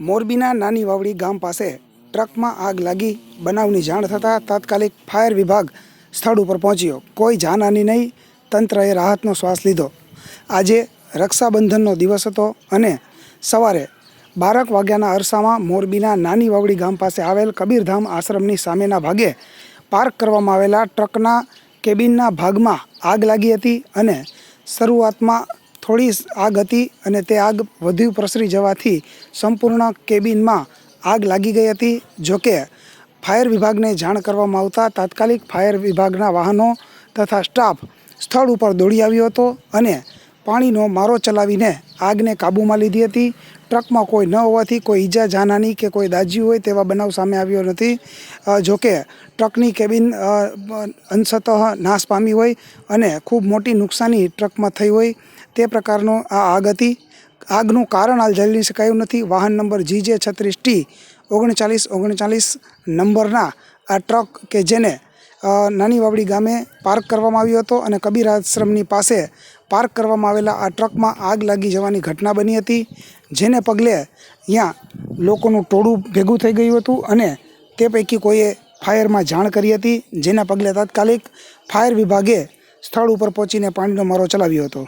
મોરબીના નાની વાવડી ગામ પાસે ટ્રકમાં આગ લાગી. બનાવની જાણ થતાં તાત્કાલિક ફાયર વિભાગ સ્થળ ઉપર પહોંચ્યો. કોઈ જાનહાની નહીં, તંત્રએ રાહતનો શ્વાસ લીધો. આજે રક્ષાબંધનનો દિવસ હતો અને સવારે બારક વાગ્યાના અરસામાં મોરબીના નાની વાવડી ગામ પાસે આવેલ કબીરધામ આશ્રમની સામેના ભાગે પાર્ક કરવામાં આવેલા ટ્રકના કેબિનના ભાગમાં આગ લાગી હતી અને શરૂઆતમાં થોડી આગ હતી અને તે આગ વધુ પ્રસરી જવાથી સંપૂર્ણ કેબિનમાં આગ લાગી ગઈ હતી. જોકે ફાયર વિભાગને જાણ કરવામાં આવતા તાત્કાલિક ફાયર વિભાગના વાહનો તથા સ્ટાફ સ્થળ ઉપર દોડી આવ્યો હતો અને પાણીનો મારો ચલાવીને આગને કાબૂમાં લીધી હતી. ટ્રકમાં કોઈ ન હોવાથી કોઈ ઈજા જાનહાની કે કોઈ દાજી હોય તેવા બનાવ સામે આવ્યો નથી. જોકે ટ્રકની કેબિન અંશતઃ નાશ પામી હોય અને ખૂબ મોટી નુકસાની ટ્રકમાં થઈ હોય તે પ્રકારનો આ આગ હતી. આગનું કારણ હાલ જાણી શકાયું નથી. વાહન નંબર જી જે છત્રીસ ટી ઓગણચાલીસ ઓગણચાલીસ નંબરના આ ટ્રક કે જેને નાની વાવડી ગામે પાર્ક કરવામાં આવ્યો હતો અને કબીર આશ્રમની પાસે પાર્ક કરવામાં આવેલા આ ટ્રકમાં આગ લાગી જવાની ઘટના બની હતી, જેને પગલે અહીંયા લોકોનું ટોળું ભેગું થઈ ગયું હતું અને તે પૈકી કોઈએ ફાયરમાં જાણ કરી હતી, જેના પગલે તાત્કાલિક ફાયર વિભાગે સ્થળ ઉપર પહોંચીને પાણીનો મારો ચલાવ્યો હતો.